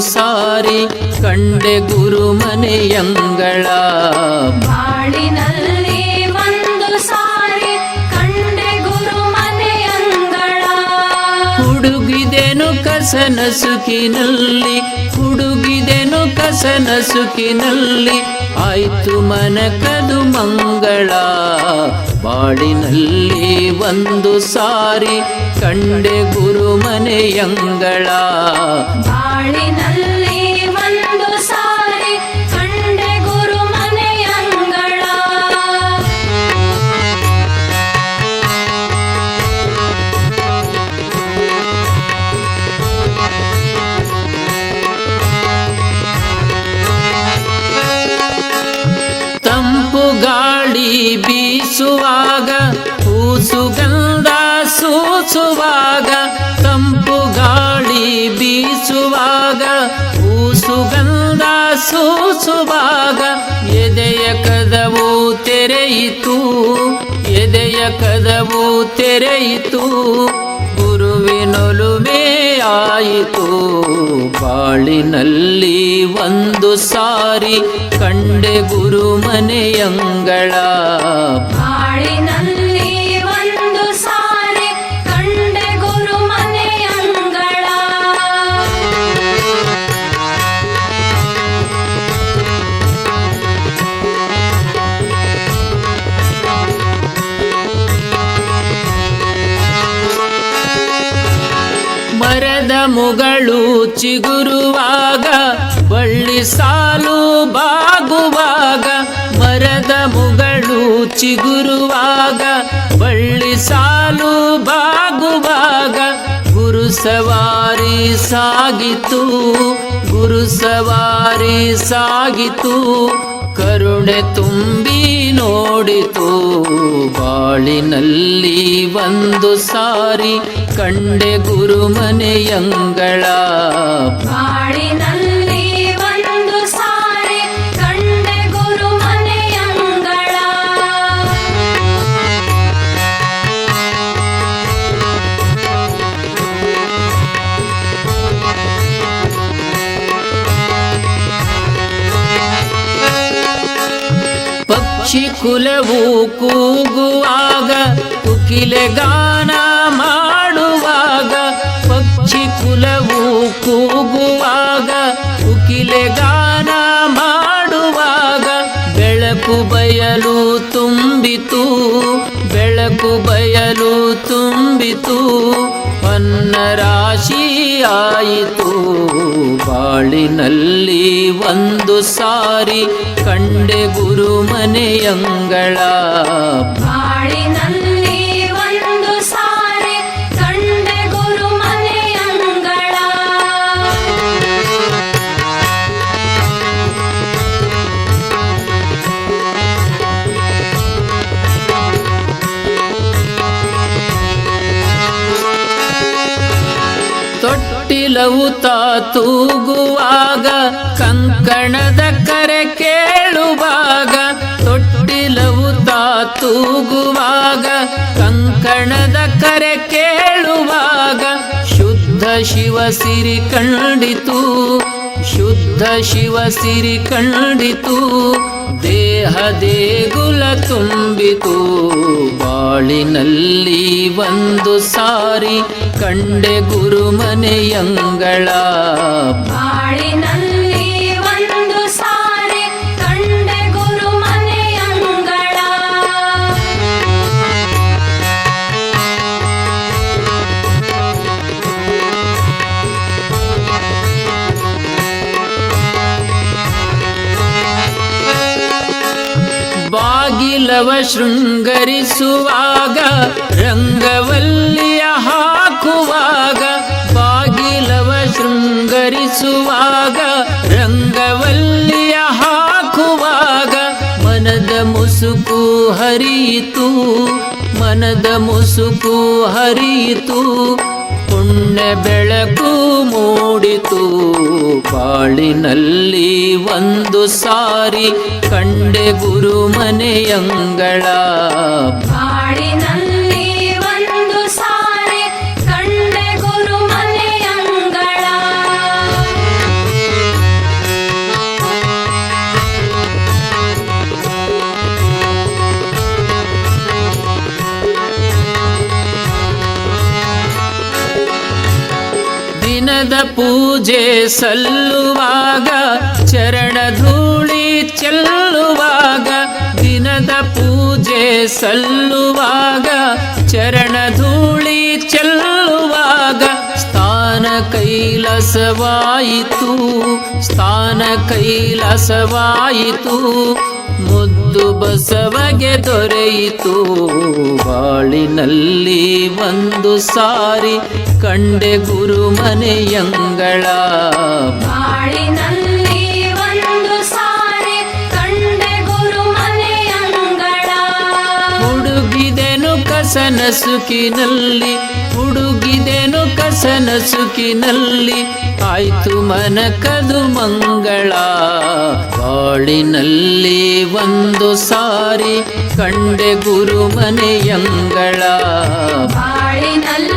ಸಾರಿ ಕಂಡೆ ಗುರು ಮನೆಯಂಗಳ. ಬಾಳಿನಲ್ಲಿ ಒಂದು ಸಾರಿ ಕಂಡೆ ಗುರು ಮನೆಯಂಗಳ. ಹುಡುಗಿದೆನು ಕಸನ ಸುಖಿನಲ್ಲಿ ಹುಡುಗಿದೆನು ಕಸನ ಸುಖಿನಲ್ಲಿ ಆಯ್ತು ಮನಕದು ಮಂಗಳ. ಬಾಳಿನಲ್ಲಿ ಒಂದು ಸಾರಿ ಕಂಡೆ ಗುರು ಮನೆಯಂಗಳ. ಬಾಳಿನಲ್ಲಿ ಬೀಸುವಾಗ ಸುಗಂಧ ಸೂಸುವಾಗ ತಂಪು ಗಾಳಿ ಬೀಸುವಾಗ ಸುಗಂಧ ಸೂಸುವಾಗ ಎದೆಯ ಕದವು ತೆರೆಯಿತು ಎದೆಯ ಕದವು ತೆರೆಯಿತು. ಆಯಿತು. ಬಾಳಿನಲ್ಲಿ ಒಂದು ಸಾರಿ ಕಂಡೆ ಗುರು ಮನೆಯಂಗಳ ಬಾಳಿನಲ್ಲಿ ಮುಗಳು ಚಿಗುರುವಾಗ, ಬಳ್ಳಿ ಸಾಲು ಬಾಗುವಾಗ, ಮರದ ಮುಗಳು ಚಿಗುರುವಾಗ, ಬಳ್ಳಿ ಸಾಲು ಬಾಗುವಾಗ, ಗುರು ಸವಾರಿ ಸಾಗಿತು, ಗುರು ಸವಾರಿ ಸಾಗಿತು. ಕರುಣೆ ತುಂಬಿ ನೋಡಿತು. ಬಾಳಿನಲ್ಲಿ ಒಂದು ಸಾರಿ ಕಂಡೆ ಗುರು ಮನೆಯಂಗಳ ಪಕ್ಷಿ ಕುಲವು ಕೂಗುವಾಗ ಕುಕಿಲೆ ಗಾನ ಮಾಡುವಾಗ, ಪಕ್ಷಿ ಕುಲವು ಕೂಗುವಾಗ ಕುಕಿಲೆ ಗಾನ ಮಾಡುವಾಗ, ಬೆಳಕು ಬಯಲು ತುಂಬಿತು, ಬೆಳಕು ಬಯಲು ತುಂಬಿತು. ಅನ್ನ ರಾಶಿ ಆಯಿತು ಬಾಳಿನಲ್ಲಿ ಒಂದು ಸಾರಿ ಕಂಡೆ ಗುರು ಮನೆಯಂಗಳ ಬಾಳಿನಲ್ಲಿ ತೊಟ್ಟಿಲವು ತಾ ತೂಗುವಾಗ, ಕಂಕಣದ ಕರೆ ಕೇಳುವಾಗ ತೊಟ್ಟಿಲವು ತಾ ತೂಗುವಾಗ, ಕಂಕಣದ ಕರೆ ಕೇಳುವಾಗ, ಶುದ್ಧ ಶಿವ ಸಿರಿ ಕಂಡಿತು, ಶುದ್ಧ ಶಿವ ಸಿರಿ ಕಂಡಿತು. ದೇಹ ದೇಗುಲ ತುಂಬಿತು. ಬಾಳಿನಲ್ಲಿ ಒಂದು ಸಾರಿ ಕಂಡೆ ಗುರುಮನೆಯಂಗಳ ಬಾಳಿನಲ್ಲಿ ಬಾಗಿಲವ ಶೃಂಗರಿಸುವಾಗ, ರಂಗವಲ್ಲಿಯ ಹಾಕುವಾಗ ಬಾಗಿಲವ ಶೃಂಗರಿಸುವಾಗ, ರಂಗವಲ್ಲಿಯ ಹಾಕುವಾಗ, ಮನದ ಮುಸುಕು ಹರಿಯಿತು, ಮನದ ಮುಸುಕು ಹರಿಯಿತು, ಪುಣ್ಯ ಬೆಳಕು ಮೂಡಿತು. ಬಾಳಿನಲ್ಲಿ ಒಂದು ಸಾರಿ ಕಂಡೆ ಗುರು ಮನೆಯಂಗಳ ಬಾಳಿನಲ್ಲಿ ದಿನದ ಪೂಜೆ ಸಲ್ಲುವಾಗ, ಚರಣ ಧೂಳಿ ಚೆಲ್ಲುವಾಗ, ದಿನದ ಪೂಜೆ ಸಲ್ಲುವಾಗ, ಚರಣ ಧೂಳಿ ಚೆಲ್ಲುವಾಗ, ಸ್ಥಾನ ಕೈಲಸವಾಯಿತು, ಸ್ಥಾನ ಕೈಲಾಸವಾಯಿತು. ಮುದ್ದು ಬಸವಗೆ ದೊರೆಯಿತು. ಬಾಳಿನಲ್ಲಿ ಒಂದು ಸಾರಿ ಕಂಡೆ ಗುರು ಮನೆಯಂಗಳ ಬಾಳಿನಲ್ಲಿ ಒಂದು ಸಾರಿ ಕಂಡೆ ಗುರು ಮನೆಯಂಗಳ ಹುಡುಗಿದೆನು ಕಸನ ಸುಖಿನಲ್ಲಿ ಹುಡುಗಿದೆನು ಆಯ್ತು ಆಯ್ತು ಮನಕದು ಮಂಗಳ. ಬಾಳಿನಲ್ಲಿ ಒಂದು ಸಾರಿ ಕಂಡೆ ಗುರು ಮನೆಯಂಗಳ ಬಾಳಿನಲ್ಲಿ